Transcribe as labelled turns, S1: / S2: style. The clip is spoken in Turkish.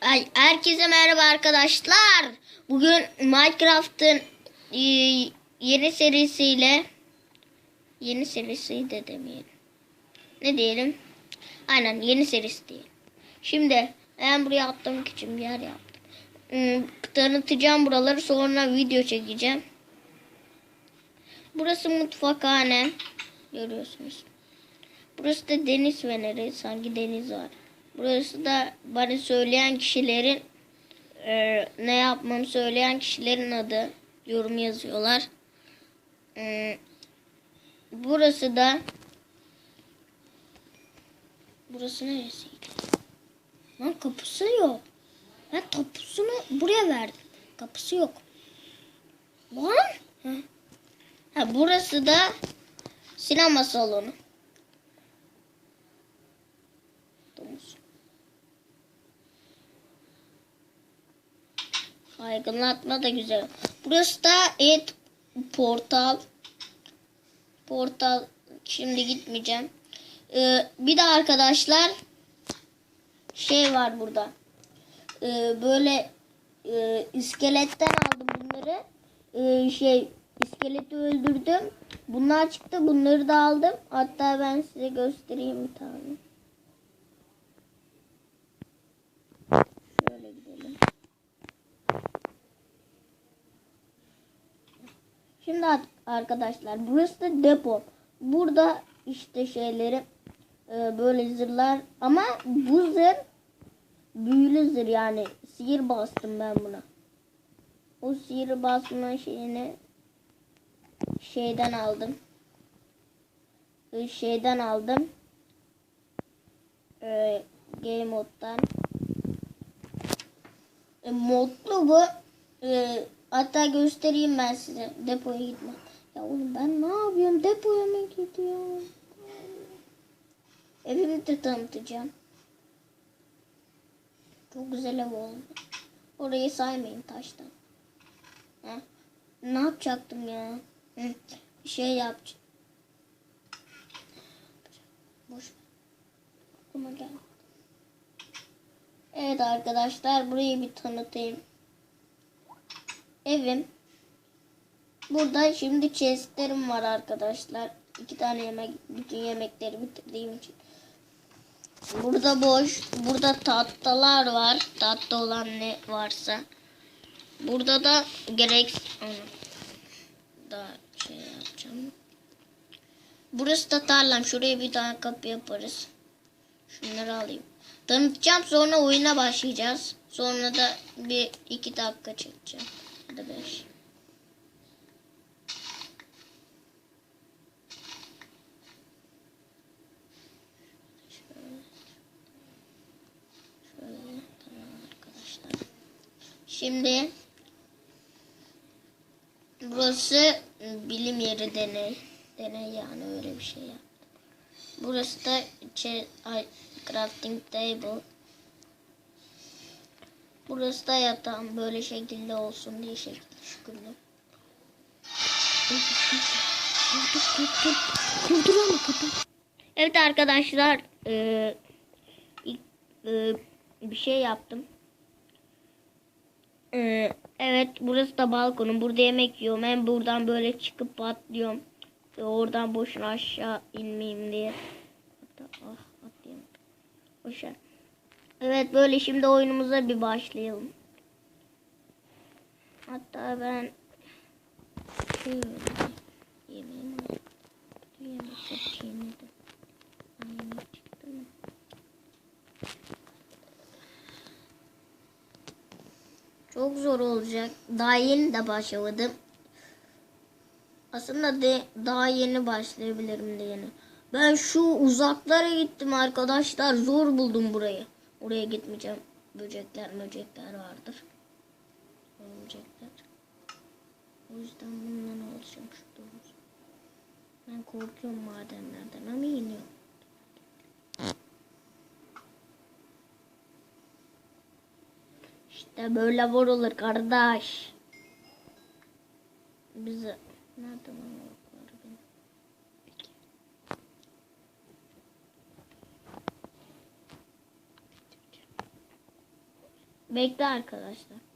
S1: Ay, herkese merhaba arkadaşlar. Bugün Minecraft'ın e, yeni serisiyle yeni serisi de demeyelim. Ne diyelim? Aynen yeni serisi diyelim. Şimdi ben buraya atlamak için bir yer yaptım. Hmm, tanıtacağım buraları sonra video çekeceğim. Burası mutfakhane. Görüyorsunuz. Burası da deniz feneri. Sanki deniz var. Burası da bana söyleyen kişilerin e, ne yapmamı söyleyen kişilerin adı. Yorum yazıyorlar. E, burası da burası neresiydi? Lan kapısı yok. Ben kapısını buraya verdim. Kapısı yok. Lan? Ha burası da sinema salonu. Domuz. Aydınlatma da güzel. Burası da et portal. Portal. Şimdi gitmeyeceğim. Ee, bir de arkadaşlar şey var burada. Ee, böyle e, iskeletten aldım bunları. Ee, şey iskeleti öldürdüm. Bunlar çıktı. Bunları da aldım. Hatta ben size göstereyim bir tane. Şöyle gidelim. Şimdi ar- arkadaşlar burası da depo. Burada işte şeyleri e, böyle zırhlar ama bu zırh büyülü zırh yani sihir bastım ben buna. O sihir basma şeyini şeyden aldım. E, Şeyden aldım. E, game moddan. E, modlu bu. E, hatta göstereyim ben size. Depoya gitme. Ya oğlum ben ne yapıyorum? Depoya mı gidiyorum? Evimi de tanıtacağım. Çok güzel ev oldu. Orayı saymayın taştan. Ha? Ne yapacaktım ya? Hı. Şey yapacağım. Boş. Aklıma geldi. Evet arkadaşlar burayı bir tanıtayım. Evim. Burada şimdi chestlerim var arkadaşlar. İki tane yemek, bütün yemekleri bitirdiğim için. Burada boş. Burada tahtalar var. Tahta olan ne varsa. Burada da gerek... Onu da şey yapacağım. Burası da tarlam. Şuraya bir tane kapı yaparız. Şunları alayım. Tanıtacağım sonra oyuna başlayacağız. Sonra da bir iki dakika çekeceğim. Ya da beş. Şimdi burası bilim yeri deney. Deney yani öyle bir şey yaptım. Burası da ay, crafting table. Burası da yatağım böyle şekilde olsun diye şekil şükürlü. Evet arkadaşlar ilk, eee, bir şey yaptım. Eee, evet burası da balkonum. Burada yemek yiyorum. Hem buradan böyle çıkıp atlıyorum. Ve oradan boşuna aşağı inmeyeyim diye. Hatta ah atlayayım. Boşver. Evet böyle şimdi oyunumuza bir başlayalım. Hatta ben? Çok zor olacak. Daha yeni de başladım. Aslında de, daha yeni başlayabilirim de yeni. Ben şu uzaklara gittim arkadaşlar. Zor buldum burayı. Oraya gitmeyeceğim. Böcekler böcekler vardır. Böcekler. O yüzden bundan alacağım şu domuz. Ben korkuyorum madenlerden ama iniyorum. İşte böyle vurulur kardeş. Bize nerede lan Bekle arkadaşlar.